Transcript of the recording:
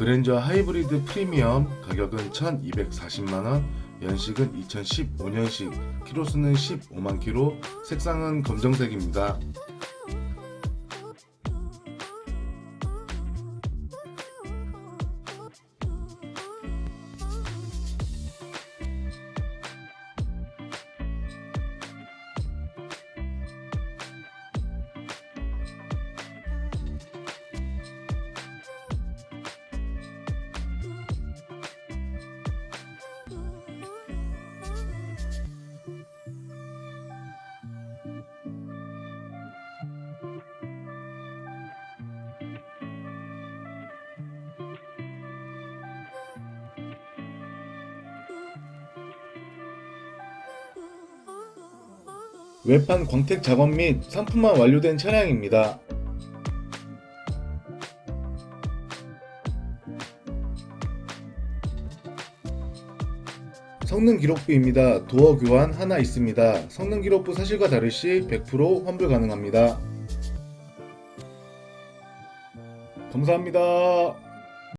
그랜저 하이브리드 프리미엄 가격은 1240만원, 연식은 2015년식, 키로수는 15만 키로, 색상은 검정색입니다. 외판 광택 작업 및 상품화 완료된 차량입니다. 성능 기록부입니다. 도어 교환 하나 있습니다. 성능 기록부 사실과 다르시 100% 환불 가능합니다. 감사합니다.